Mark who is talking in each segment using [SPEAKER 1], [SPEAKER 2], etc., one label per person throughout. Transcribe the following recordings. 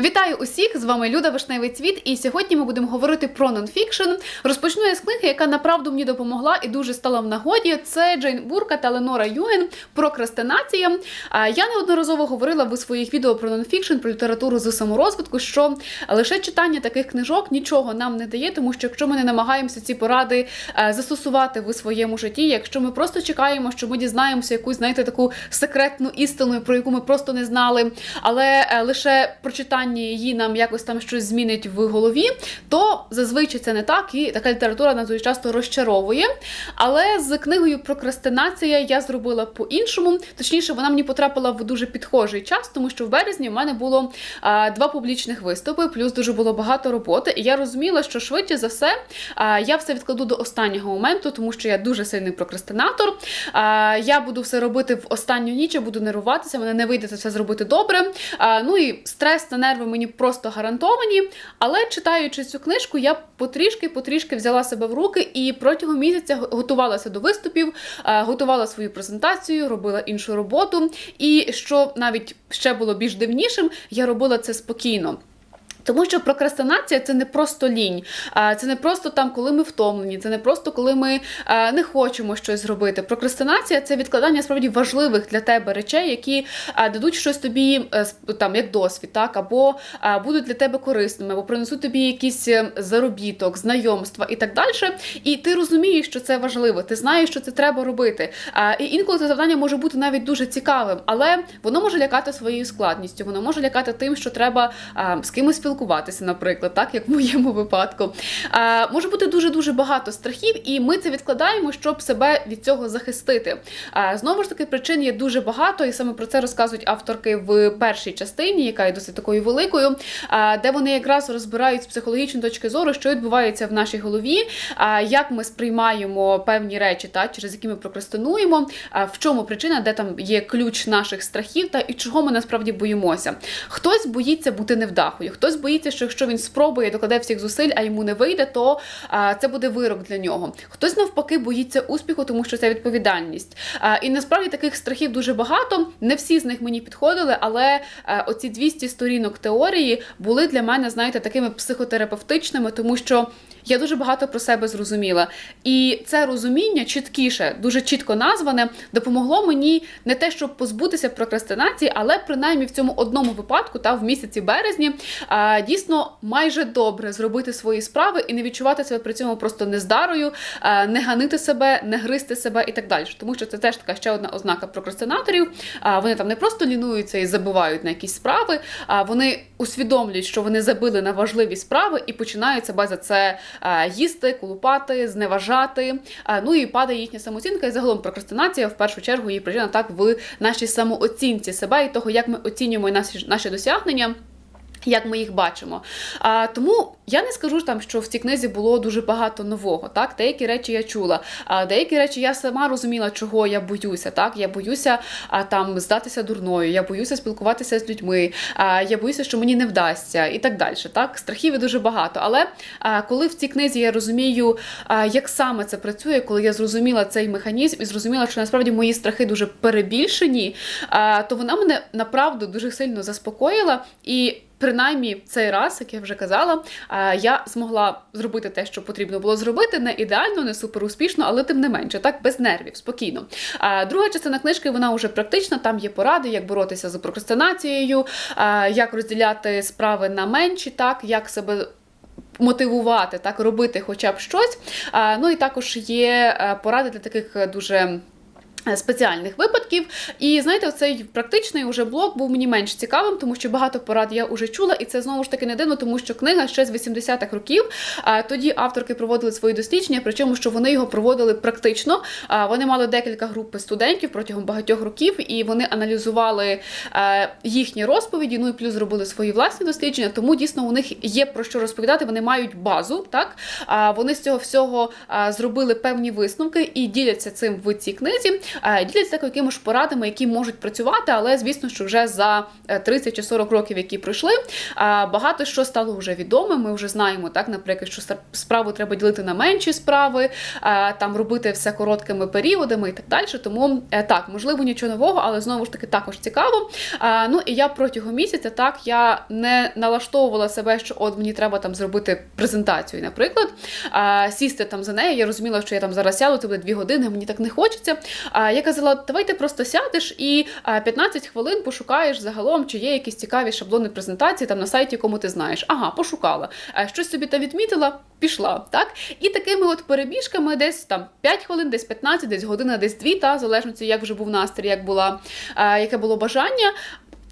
[SPEAKER 1] Вітаю усіх! З вами Люда Вишневий Цвіт, і сьогодні ми будемо говорити про нонфікшн. Розпочну я з книги, яка направду мені допомогла і дуже стала в нагоді. Це Джейн Бурка та Ленора Юген Прокрастинація. Я неодноразово говорила в своїх відео про нонфікшн, про літературу з саморозвитку, що лише читання таких книжок нічого нам не дає, тому що якщо ми не намагаємося ці поради е, застосувати в своєму житті, якщо ми просто чекаємо, що ми дізнаємося якусь, знаєте, таку секретну істину, про яку ми просто не знали, але е, лише прочитання її нам якось там щось змінить в голові, то зазвичай це не так, і така література нас дуже часто розчаровує. Але з книгою Прокрастинація я зробила по-іншому. Точніше, вона мені потрапила в дуже підхожий час, тому що в березні в мене було а, два публічних виступи, плюс дуже було багато роботи. І я розуміла, що швидше за все а, я все відкладу до останнього моменту, тому що я дуже сильний прокрастинатор. А, я буду все робити в останню ніч, я буду нервуватися, мене не вийде це все зробити добре. А, ну і стрес та нерви мені просто гарантовані. Але читаючи цю книжку, я потрішки-потрішки взяла себе в руки і протягом місяця готувалася до виступів, е, готувала свою презентацію, робила іншу роботу. І що навіть ще було більш дивнішим, я робила це спокійно. Тому що прокрастинація це не просто лінь, це не просто там, коли ми втомлені, це не просто коли ми не хочемо щось зробити. Прокрастинація це відкладання справді важливих для тебе речей, які дадуть щось тобі е, там як досвід, так або будуть для тебе корисними, або принесуть тобі якийсь е, заробіток, знайомства і так далі. І ти розумієш, що це важливо, ти знаєш, що це треба робити. І інколи це завдання може бути навіть дуже цікавим, але воно може лякати своєю складністю, воно може лякати тим, що треба з кимось наприклад, так як в моєму випадку. А, може бути дуже дуже багато страхів, і ми це відкладаємо, щоб себе від цього захистити. А, знову ж таки, причин є дуже багато, і саме про це розказують авторки в першій частині, яка є досить такою великою, а, де вони якраз розбирають з психологічної точки зору, що відбувається в нашій голові, а, як ми сприймаємо певні речі, та через які ми прокрастинуємо, а, в чому причина, де там є ключ наших страхів, та і чого ми насправді боїмося. Хтось боїться бути невдахою, хтось боїться, що якщо він спробує докладе всіх зусиль, а йому не вийде, то а, це буде вирок для нього. Хтось навпаки боїться успіху, тому що це відповідальність. А, і насправді таких страхів дуже багато. Не всі з них мені підходили, але а, оці 200 сторінок теорії були для мене, знаєте, такими психотерапевтичними, тому що. Я дуже багато про себе зрозуміла, і це розуміння чіткіше, дуже чітко назване, допомогло мені не те, щоб позбутися прокрастинації, але принаймні в цьому одному випадку, та в місяці березні, а, дійсно майже добре зробити свої справи і не відчувати себе при цьому просто нездарою, а, не ганити себе, не гризти себе і так далі. Тому що це теж така ще одна ознака прокрастинаторів. А, Вони там не просто лінуються і забувають на якісь справи, а вони усвідомлюють, що вони забили на важливі справи і починають себе за це їсти, колупати, зневажати. А, Ну і падає їхня самооцінка, і загалом прокрастинація в першу чергу її причина так в нашій самооцінці себе і того, як ми оцінюємо наші, наші досягнення. Як ми їх бачимо. А, тому я не скажу там, що в цій книзі було дуже багато нового. Так, деякі речі я чула, а деякі речі я сама розуміла, чого я боюся. Так, я боюся а, там здатися дурною, я боюся спілкуватися з людьми, а, я боюся, що мені не вдасться, і так далі. Так, страхів дуже багато. Але а, коли в цій книзі я розумію, а, як саме це працює, коли я зрозуміла цей механізм і зрозуміла, що насправді мої страхи дуже перебільшені, а, то вона мене направду дуже сильно заспокоїла і. Принаймні цей раз, як я вже казала, я змогла зробити те, що потрібно було зробити, не ідеально, не супер успішно, але тим не менше, так без нервів, спокійно. А друга частина книжки вона вже практична. Там є поради, як боротися з прокрастинацією, як розділяти справи на менші, так як себе. Мотивувати так робити хоча б щось. Ну і також є е, поради для таких е, дуже е, спеціальних випадків. І знаєте, цей практичний уже блок був мені менш цікавим, тому що багато порад я вже чула, і це знову ж таки не дивно, тому що книга ще з 80-х років. Тоді авторки проводили свої дослідження, причому що вони його проводили практично. Вони мали декілька груп студентів протягом багатьох років, і вони аналізували е, їхні розповіді. Ну і плюс зробили свої власні дослідження. Тому дійсно у них є про що розповідати. Вони мають базу, так вони з цього всього зробили певні висновки і діляться цим в цій книзі. Е, діляться також якимись порадами, які можуть працювати, але звісно, що вже за е, 30 чи 40 років, які пройшли, е, багато що стало вже відомим. Ми вже знаємо, так, наприклад, що справу треба ділити на менші справи, е, там робити все короткими періодами і так далі. Тому е, так, можливо, нічого нового, але знову ж таки також цікаво. Ну і я протягом місяця так я не налаштовувала себе, що от мені треба там зробити презентацію, наприклад, сісти там за нею. Я розуміла, що я там зараз сяду, це буде дві години, мені так не хочеться. Я казала, давайте просто сядеш і а, 15 хвилин пошукаєш загалом, чи є якісь цікаві шаблони презентації там на сайті, кому ти знаєш. Ага, пошукала. Щось собі там відмітила. Пішла, так? І такими от перебіжками десь там 5 хвилин, десь 15, десь година, десь 2, та, залежно, як вже був настрій, як була, е, яке було бажання.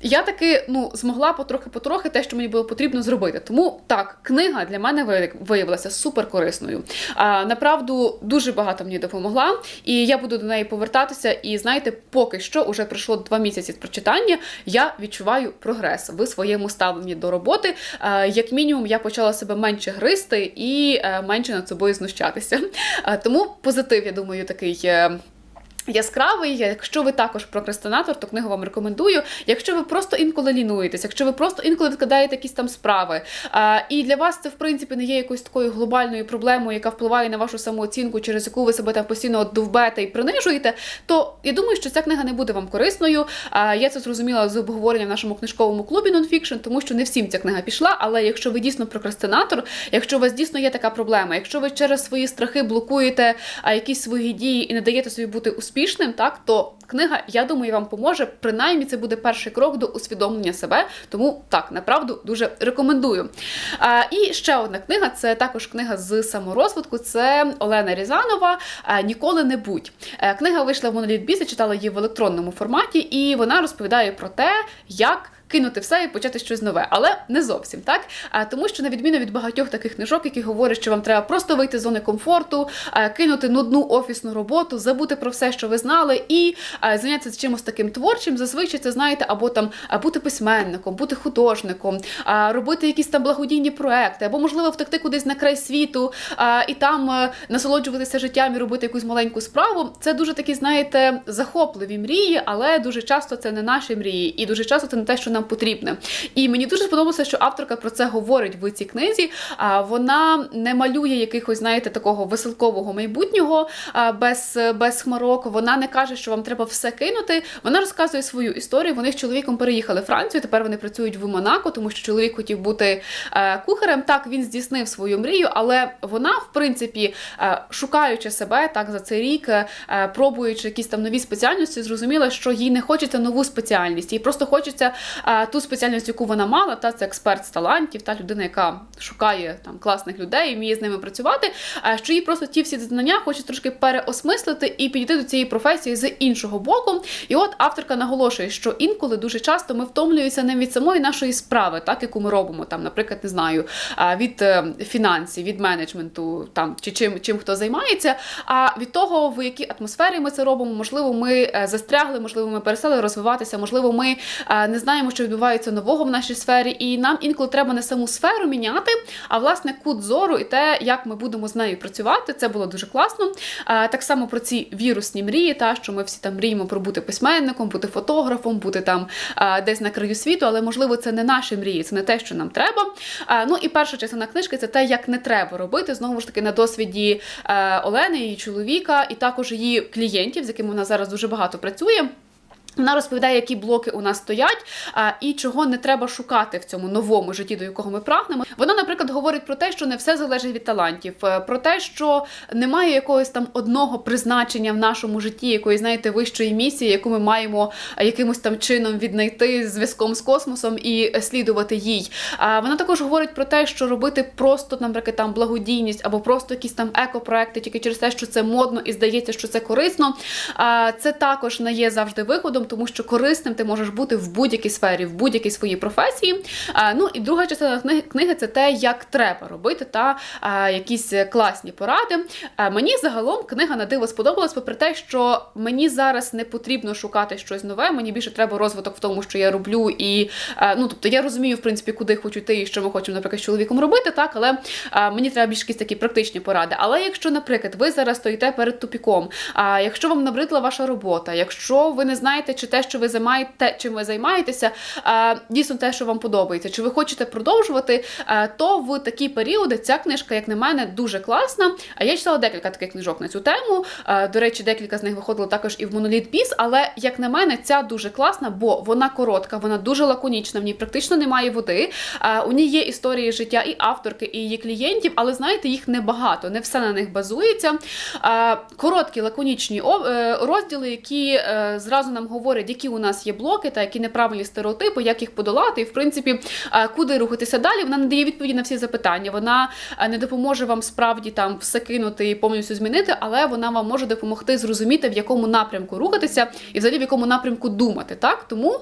[SPEAKER 1] Я таки ну змогла потрохи-потрохи те, що мені було потрібно зробити. Тому так, книга для мене виявилася супер корисною. А направду дуже багато мені допомогла, і я буду до неї повертатися. І знаєте, поки що уже пройшло два місяці з прочитання. Я відчуваю прогрес в своєму ставленні до роботи. Е, Як мінімум, я почала себе менше гризти і е, менше над собою знущатися. Е, Тому позитив, я думаю, такий. Яскравий, якщо ви також прокрастинатор, то книгу вам рекомендую. Якщо ви просто інколи лінуєтесь, якщо ви просто інколи відкладаєте якісь там справи, а, і для вас це в принципі не є якоюсь такою глобальною проблемою, яка впливає на вашу самооцінку, через яку ви себе там постійно довбете і принижуєте, то я думаю, що ця книга не буде вам корисною. А, я це зрозуміла з обговорення в нашому книжковому клубі Nonfiction, тому що не всім ця книга пішла. Але якщо ви дійсно прокрастинатор, якщо у вас дійсно є така проблема, якщо ви через свої страхи блокуєте якісь свої дії і не даєте собі бути успішним, так то книга, я думаю, вам поможе. Принаймні, це буде перший крок до усвідомлення себе. Тому так, направду дуже рекомендую. А, і ще одна книга це також книга з саморозвитку. Це Олена Різанова Ніколи не будь. Е, Книга вийшла в моноліт Бізі, читала її в електронному форматі, і вона розповідає про те, як кинути все і почати щось нове, але не зовсім так. А тому, що на відміну від багатьох таких книжок, які говорять, що вам треба просто вийти з зони комфорту, кинути нудну офісну роботу, забути про все, що ви знали, і зайнятися чимось таким творчим. Зазвичай це знаєте, або там бути письменником, бути художником, робити якісь там благодійні проекти, або можливо втекти кудись на край світу і там насолоджуватися життям і робити якусь маленьку справу. Це дуже такі, знаєте, захопливі мрії, але дуже часто це не наші мрії, і дуже часто це не те, що нам потрібне. І мені дуже сподобалося, що авторка про це говорить в цій книзі. Вона не малює якихось, знаєте, такого веселкового майбутнього без, без хмарок. Вона не каже, що вам треба все кинути. Вона розказує свою історію. Вони з чоловіком переїхали в Францію. Тепер вони працюють в Монако, тому що чоловік хотів бути е, кухарем. Так він здійснив свою мрію, але вона, в принципі, е, шукаючи себе так за цей рік, е, пробуючи якісь там нові спеціальності, зрозуміла, що їй не хочеться нову спеціальність, їй просто хочеться ту спеціальність, яку вона мала, та це експерт з талантів, та людина, яка шукає там класних людей вміє з ними працювати. Що їй просто ті всі знання хочуть трошки переосмислити і підійти до цієї професії з іншого боку. І от авторка наголошує, що інколи дуже часто ми втомлюємося не від самої нашої справи, так яку ми робимо, там, наприклад, не знаю, від е, фінансів, від менеджменту, там чи чим, чим хто займається, а від того, в якій атмосфері ми це робимо, можливо, ми е, застрягли, можливо, ми перестали розвиватися, можливо, ми е, не знаємо, що відбувається нового в нашій сфері, і нам інколи треба не саму сферу міняти, а власне кут зору і те, як ми будемо з нею працювати. Це було дуже класно. Так само про ці вірусні мрії, та що ми всі там мріємо про бути письменником, бути фотографом, бути там десь на краю світу, але можливо це не наші мрії, це не те, що нам треба. Ну і перша частина книжки це те, як не треба робити. Знову ж таки, на досвіді Олени, її чоловіка, і також її клієнтів, з якими вона зараз дуже багато працює. Вона розповідає, які блоки у нас стоять, а, і чого не треба шукати в цьому новому житті, до якого ми прагнемо. Вона, наприклад, говорить про те, що не все залежить від талантів, е, про те, що немає якогось там одного призначення в нашому житті, якої, знаєте, вищої місії, яку ми маємо е, якимось там чином віднайти зв'язком з космосом і слідувати їй. А вона також говорить про те, що робити просто, наприклад, там благодійність або просто якісь там екопроекти, тільки через те, що це модно і здається, що це корисно. А це також не є завжди виходом, тому що корисним ти можеш бути в будь-якій сфері, в будь-якій своїй професії. Ну і друга частина книги, це те, як треба робити, та якісь класні поради. Мені загалом книга на диво сподобалась, попри те, що мені зараз не потрібно шукати щось нове. Мені більше треба розвиток в тому, що я роблю, і ну тобто я розумію, в принципі, куди хочу йти і що ми хочемо, наприклад, з чоловіком робити, так, але мені треба більш якісь такі практичні поради. Але якщо, наприклад, ви зараз стоїте перед тупіком, а якщо вам набридла ваша робота, якщо ви не знаєте, чи те, що ви займаєте, чим ви займаєтеся, дійсно те, що вам подобається, чи ви хочете продовжувати, то в такі періоди ця книжка, як на мене, дуже класна. А я читала декілька таких книжок на цю тему. До речі, декілька з них виходило також і в Monolith Beast, але як на мене, ця дуже класна, бо вона коротка, вона дуже лаконічна, в ній практично немає води. У ній є історії життя і авторки, і її клієнтів, але знаєте, їх небагато, не все на них базується. Короткі лаконічні е, розділи, які е, зразу нам говорять, які у нас є блоки та які неправильні стереотипи, як їх подолати, і в принципі, куди рухатися далі. Вона не дає відповіді на всі запитання. Вона не допоможе вам справді там все кинути і повністю змінити, але вона вам може допомогти зрозуміти, в якому напрямку рухатися, і взагалі в якому напрямку думати. Так тому,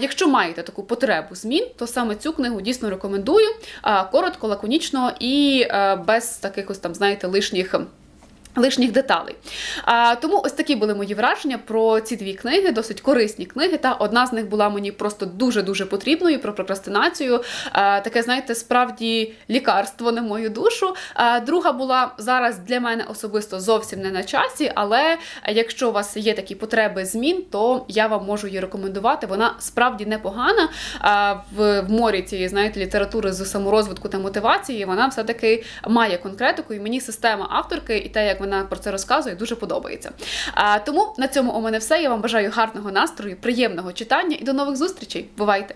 [SPEAKER 1] якщо маєте таку потребу змін, то саме цю книгу дійсно рекомендую. Коротко, лаконічно і без таких ось там, знаєте, лишніх. Лишніх деталей. А, тому ось такі були мої враження про ці дві книги, досить корисні книги. Та одна з них була мені просто дуже-дуже потрібною про прокрастинацію. А, таке, знаєте, справді лікарство на мою душу. А, друга була зараз для мене особисто зовсім не на часі, але якщо у вас є такі потреби змін, то я вам можу її рекомендувати. Вона справді непогана. А, в, в морі цієї, знаєте, літератури з саморозвитку та мотивації, вона все-таки має конкретику, і мені система авторки і те, вона про це розказує, дуже подобається. А, тому на цьому у мене все. Я вам бажаю гарного настрою, приємного читання і до нових зустрічей. Бувайте!